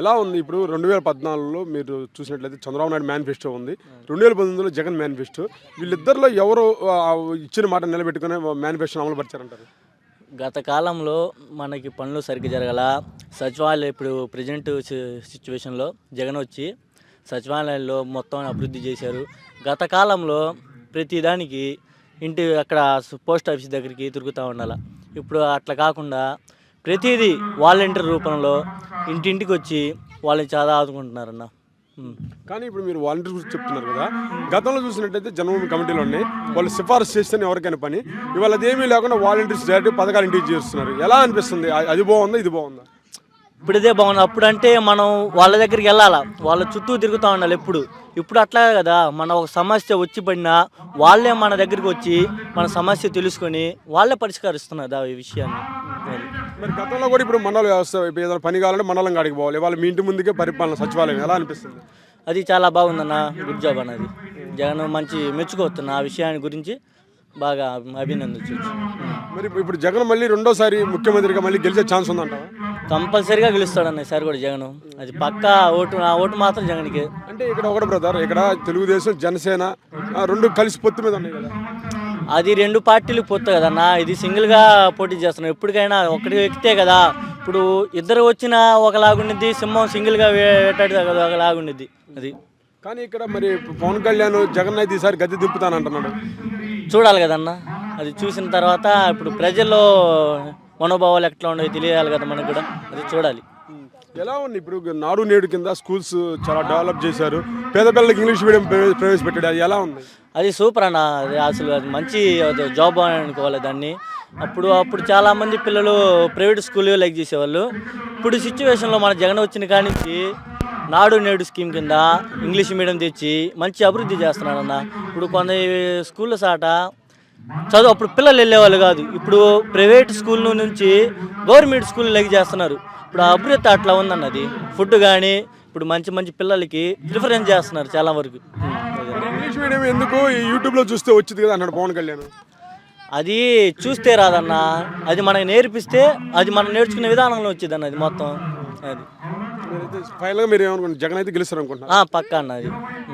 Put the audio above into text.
ఎలా ఉంది ఇప్పుడు రెండు వేల పద్నాలుగులో మీరు చూసినట్లయితే చంద్రబాబు నాయుడు మేనిఫెస్టో ఉంది. రెండు వేల పంతొమ్మిదిలో జగన్ మేనిఫెస్టో వీళ్ళిద్దరిలో ఎవరు ఇచ్చిన మాట నిలబెట్టుకుని మేనిఫెస్టో అమలు పరిచారంటారు గత కాలంలో మనకి పనులు సరిగ్గా జరగల సచివాలయం ఇప్పుడు ప్రజెంట్ సిచ్యువేషన్లో జగన్ వచ్చి సచివాలయంలో మొత్తం అభివృద్ధి చేశారు. గత కాలంలో ప్రతిదానికి ఇంటి అక్కడ పోస్ట్ ఆఫీస్ దగ్గరికి తిరుగుతూ ఉండాలి. ఇప్పుడు అట్లా కాకుండా ప్రతిదీ వాలంటీర్ రూపంలో ఇంటింటికి వచ్చి వాళ్ళని చాలా ఆదుకుంటున్నారన్న. కానీ ఇప్పుడు మీరు వాలంటీర్స్ గురించి చెప్తున్నారు కదా గతంలో చూసినట్టయితే జన్మభూమి కమిటీలో ఉన్నాయి. వాళ్ళు సిఫారసు చేస్తేనే ఎవరికైనా పని. ఇవాళ అదేమీ లేకుండా వాలంటీర్స్ డైరెక్ట్ పథకాలు ఇంటికి చేస్తున్నారు. ఎలా అనిపిస్తుంది? అది బాగుందా? ఇది బాగుందా? ఇప్పుడు ఇదే బాగుంది. అప్పుడు అంటే మనం వాళ్ళ దగ్గరికి వెళ్ళాలా? వాళ్ళ చుట్టూ తిరుగుతూ ఉండాలి ఎప్పుడు. ఇప్పుడు అట్లా కదా మన ఒక సమస్య వచ్చి పడినా వాళ్ళే మన దగ్గరికి వచ్చి మన సమస్య తెలుసుకొని వాళ్ళే పరిష్కరిస్తున్నారు ఆ విషయాన్ని. మరి గతంలో కూడా ఇప్పుడు మండల వ్యవస్థ ఇప్పుడు ఏదైనా పని కావాలంటే మండలం కాడికి పోవాలి. ఇవాళ మీ ఇంటి ముందుకే పరిపాలన సచివాలయం. ఎలా అనిపిస్తుంది? అది చాలా బాగుందన్న గుడ్ జాబ్ అన్నది. జగన్ మంచి మెచ్చుకోవస్తున్న ఆ విషయాన్ని గురించి బాగా అభినందించవచ్చు. మరి ఇప్పుడు- జగన్ మళ్ళీ రెండోసారి ముఖ్యమంత్రిగా మళ్ళీ గెలిచే ఛాన్స్ ఉందంటావా? కంపల్సరీగా గెలుస్తాడన్న ఈసారి కూడా జగన్. అది పక్కా ఓటు నా ఓటు మాత్రం జగన్కి. అంటే ఇక్కడ ఒకటి బ్రదర్ ఇక్కడ తెలుగుదేశం జనసేన ఆ, రెండు కలిసి పొత్తు మీద ఉన్నాయి కదా. అది రెండు పార్టీలు పొత్తు కదన్నా ఇది సింగిల్గా పోటీ చేస్తున్నాం. ఎప్పటికైనా ఒకటి ఎక్కితే కదా. ఇప్పుడు ఇద్దరు వచ్చినా ఒకలాగుండిద్ది సింహం సింగిల్గా వేటాడితే కదా ఒకలాగుండిద్ది అది. కానీ ఇక్కడ మరి పవన్ కళ్యాణ్ జగన్ అయితే ఈసారి గద్దె దింపుతానంటున్నాడు చూడాలి కదన్నా అది చూసిన తర్వాత ఇప్పుడు ప్రజల్లో మనోభావాలు ఎట్లా ఉండవు తెలియాలి కదా మనకు కూడా. అది చూడాలి. ఎలా ఉంది ఇప్పుడు నాడు నేడు కింద స్కూల్స్ చాలా డెవలప్ చేశారు? పేద పిల్లలకి ఇంగ్లీష్ మీడియం ప్రవేశపెట్టాడు. అది ఎలా ఉంది? అది సూపర్ అన్న. అది అసలు అది మంచి అది జాబ్ అని అనుకోవాలి దాన్ని. అప్పుడు అప్పుడు చాలామంది పిల్లలు ప్రైవేట్ స్కూల్ లైక్ చేసేవాళ్ళు. ఇప్పుడు సిచ్యువేషన్లో మన జగన్ వచ్చిన కాడి నుంచి నాడు నేడు స్కీమ్ కింద ఇంగ్లీష్ మీడియం తెచ్చి మంచి అభివృద్ధి చేస్తున్నాడన్న ఇప్పుడు కొన్ని స్కూళ్ళ సాట చదువు అప్పుడు పిల్లలు వెళ్ళేవాళ్ళు కాదు. ఇప్పుడు ప్రైవేట్ స్కూల్ నుంచి గవర్నమెంట్ స్కూల్ లైక్ చేస్తున్నారు. ఇప్పుడు ఆ అభివృద్ధి అట్లా ఉందన్నది. ఫుడ్ కానీ ఇప్పుడు మంచి మంచి పిల్లలకి ప్రిఫరెన్స్ చేస్తున్నారు చాలా వరకు. ఇంగ్లీష్ మీడియం ఎందుకు యూట్యూబ్లో చూస్తే వచ్చింది కదా అన్నాడు పవన్ కళ్యాణ్? అది చూస్తే రాదన్న. అది మనకి నేర్పిస్తే అది మనం నేర్చుకునే విధానంలో వచ్చింది అన్న అది మొత్తం. అది. ఫైనల్గా మీరు ఏమనుకుంటున్నారు జగన్ అయితే గెలుస్తారు అనుకుంటున్నారు పక్కా అన్న అది.